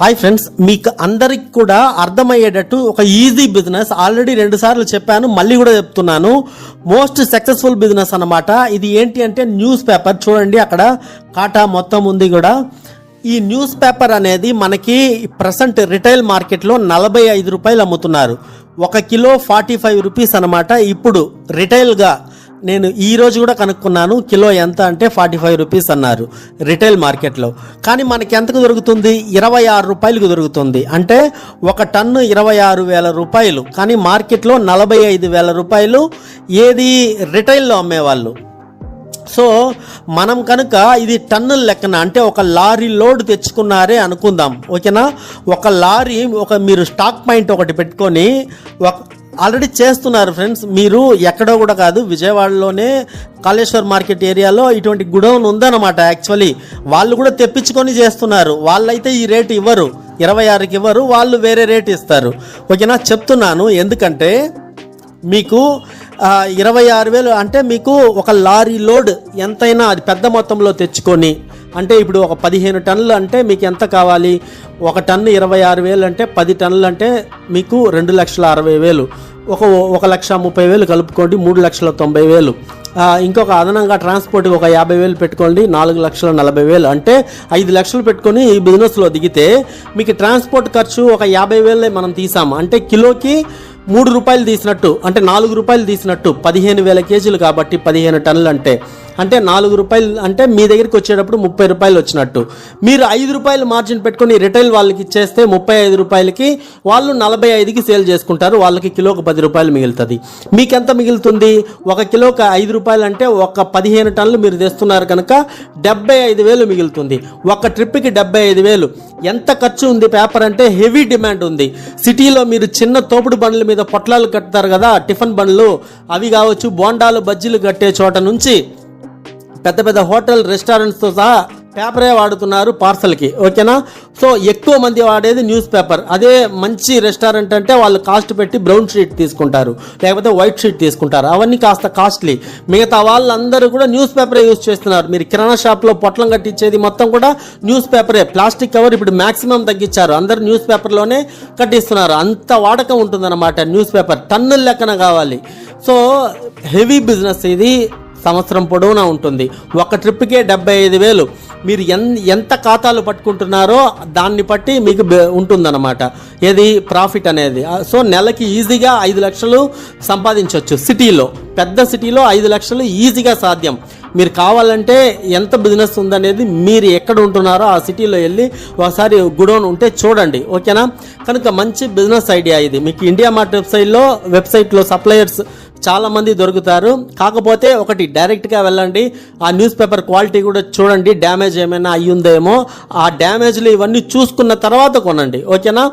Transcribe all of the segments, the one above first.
Hi friends మీకు అందరికి కూడా అర్థమయ్యేటట్టు ఒక ఈజీ బిజినెస్ ఆల్రెడీ రెండు సార్లు చెప్పాను మళ్ళీ కూడా చెప్తున్నాను. మోస్ట్ సక్సెస్ఫుల్ బిజినెస్ అన్నమాట. ఇది ఏంటి అంటే న్యూస్ పేపర్. చూడండి అక్కడ కాటా మొత్తం ఉంది కూడా. ఈ న్యూస్ పేపర్ అనేది మనకి ప్రజెంట్ రిటైల్ మార్కెట్లో నలభై ఐదు రూపాయలు అమ్ముతున్నారు. ఒక కిలో ఫార్టీ ఫైవ్ రూపీస్ అనమాట ఇప్పుడు రిటైల్గా నేను ఈ రోజు కూడా కనుక్కున్నాను కిలో ఎంత అంటే ఫార్టీ ఫైవ్ రూపీస్ అన్నారు రిటైల్ మార్కెట్లో. కానీ మనకి ఎంతకు దొరుకుతుంది? ఇరవై ఆరు రూపాయలకు దొరుకుతుంది. అంటే ఒక టన్ను ఇరవై ఆరు వేల రూపాయలు. కానీ మార్కెట్లో నలభై ఐదు వేల రూపాయలు ఏది రిటైల్లో అమ్మేవాళ్ళు. సో మనం కనుక ఇది టన్నుల లెక్కన అంటే ఒక లారీ లోడ్ తెచ్చుకున్నారే అనుకుందాం. ఓకేనా? ఒక లారీ ఒక మీరు స్టాక్ పాయింట్ ఒకటి పెట్టుకొని ఒక ఆల్రెడీ చేస్తున్నారు ఫ్రెండ్స్. మీరు ఎక్కడో కూడా కాదు విజయవాడలోనే కాళేశ్వర్ మార్కెట్ ఏరియాలో ఇటువంటి గుడౌన్ ఉందన్నమాట యాక్చువల్లీ. వాళ్ళు కూడా తెప్పించుకొని చేస్తున్నారు. వాళ్ళైతే ఈ రేటు ఇవ్వరు. ఇరవై ఆరుకి ఇవ్వరు వాళ్ళు వేరే రేట్ ఇస్తారు. ఓకేనా? చెప్తున్నాను ఎందుకంటే మీకు ఇరవై ఆరు వేలు అంటే మీకు ఒక లారీ లోడ్ ఎంతైనా అది పెద్ద మొత్తంలో తెచ్చుకొని అంటే ఇప్పుడు ఒక పదిహేను టన్నులు అంటే మీకు ఎంత కావాలి? ఒక టన్ను ఇరవై ఆరు వేలు అంటే పది టన్నులు అంటే మీకు రెండు లక్షల అరవై వేలు. ఒక ఒక లక్ష ముప్పై వేలు కలుపుకోండి మూడు లక్షల తొంభై వేలు. ఇంకొక అదనంగా ట్రాన్స్పోర్ట్కి ఒక యాభై వేలు పెట్టుకోండి నాలుగు లక్షల నలభై వేలు. అంటే ఐదు లక్షలు పెట్టుకొని ఈ బిజినెస్లో దిగితే మీకు ట్రాన్స్పోర్ట్ ఖర్చు ఒక యాభై వేలే మనం తీసాము అంటే కిలోకి మూడు రూపాయలు తీసినట్టు అంటే నాలుగు రూపాయలు తీసినట్టు పదిహేను వేల కేజీలు కాబట్టి పదిహేను టన్నులు అంటే. అంటే నాలుగు రూపాయలు అంటే మీ దగ్గరికి వచ్చేటప్పుడు ముప్పై రూపాయలు వచ్చినట్టు. మీరు ఐదు రూపాయలు మార్జిన్ పెట్టుకొని రిటైల్ వాళ్ళకి ఇచ్చేస్తే ముప్పై ఐదు రూపాయలకి వాళ్ళు నలభై ఐదుకి సేల్ చేసుకుంటారు. వాళ్ళకి కిలోకి పది రూపాయలు మిగులుతుంది. మీకు ఎంత మిగులుతుంది? ఒక కిలోకి ఐదు రూపాయలు అంటే ఒక పదిహేను టన్నులు మీరు తెస్తున్నారు కనుక డెబ్బై ఐదు వేలు మిగులుతుంది. ఒక ట్రిప్కి డెబ్బై ఐదు వేలు. ఎంత ఖర్చు ఉంది పేపర్ అంటే హెవీ డిమాండ్ ఉంది. సిటీలో మీరు చిన్న తోపుడు బండ్ల మీద పొట్లాలు కట్టుతారు కదా టిఫిన్ బండ్లు. అవి కావచ్చు బోండాలు బజ్జీలు కట్టే చోట నుంచి పెద్ద పెద్ద హోటల్ రెస్టారెంట్స్తో సహా పేపరే వాడుతున్నారు పార్సల్కి ఓకేనా? సో ఎక్కువ మంది వాడేది న్యూస్ పేపర్ అదే మంచి రెస్టారెంట్ అంటే వాళ్ళు కాస్ట్ పెట్టి బ్రౌన్ షీట్ తీసుకుంటారు. లేకపోతే వైట్ షీట్ తీసుకుంటారు. అవన్నీ కాస్త కాస్ట్లీ మిగతా వాళ్ళందరూ కూడా న్యూస్ పేపరే యూజ్ చేస్తున్నారు. మీరు కిరాణా షాప్లో పొట్లం కట్టించేది మొత్తం కూడా న్యూస్ పేపరే ప్లాస్టిక్ కవర్ ఇప్పుడు మ్యాక్సిమం తగ్గించారు. అందరు న్యూస్ పేపర్లోనే కట్టిస్తున్నారు. అంత వాడకం ఉంటుందన్నమాట న్యూస్ పేపర్ టన్నుల లెక్కన కావాలి. సో హెవీ బిజినెస్ ఇది. సంవత్సరం పొడవునా ఉంటుంది. ఒక ట్రిప్కే డెబ్బై ఐదు వేలు. మీరు ఎన్ ఎంత ఖాతాలు పట్టుకుంటున్నారో దాన్ని బట్టి మీకు ఉంటుందన్నమాట. ఏది? ప్రాఫిట్ అనేది. సో నెలకి ఈజీగా ఐదు లక్షలు సంపాదించవచ్చు సిటీలో పెద్ద సిటీలో ఐదు లక్షలు ఈజీగా సాధ్యం. మీరు కావాలంటే ఎంత బిజినెస్ ఉందనేది మీరు ఎక్కడ ఉంటున్నారో ఆ సిటీలో వెళ్ళి ఒకసారి గుడౌన్ ఉంటే చూడండి. ఓకేనా? కనుక మంచి బిజినెస్ ఐడియా ఇది. మీకు ఇండియా మార్ట్ వెబ్సైట్లో వెబ్సైట్లో సప్లయర్స్ చాలా మంది దొరుకుతారు. కాకపోతే ఒకటి డైరెక్ట్గా వెళ్ళండి. ఆ న్యూస్ పేపర్ క్వాలిటీ కూడా చూడండి. డ్యామేజ్ ఏమైనా అయ్యిందేమో. ఆ డ్యామేజ్లు ఇవన్నీ చూసుకున్న తర్వాత కొనండి. ఓకేనా?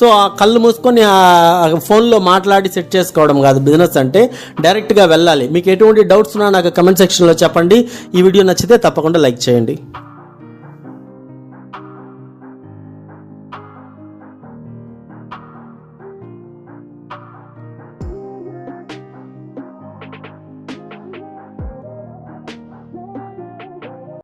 సో ఆ కళ్ళు మూసుకొని ఫోన్లో మాట్లాడి సెట్ చేసుకోవడం కాదు బిజినెస్ అంటే. డైరెక్ట్గా వెళ్ళాలి. మీకు ఎటువంటి డౌట్స్ ఉన్నా నాకు కమెంట్ సెక్షన్లో చెప్పండి. ఈ వీడియో నచ్చితే తప్పకుండా లైక్ చేయండి.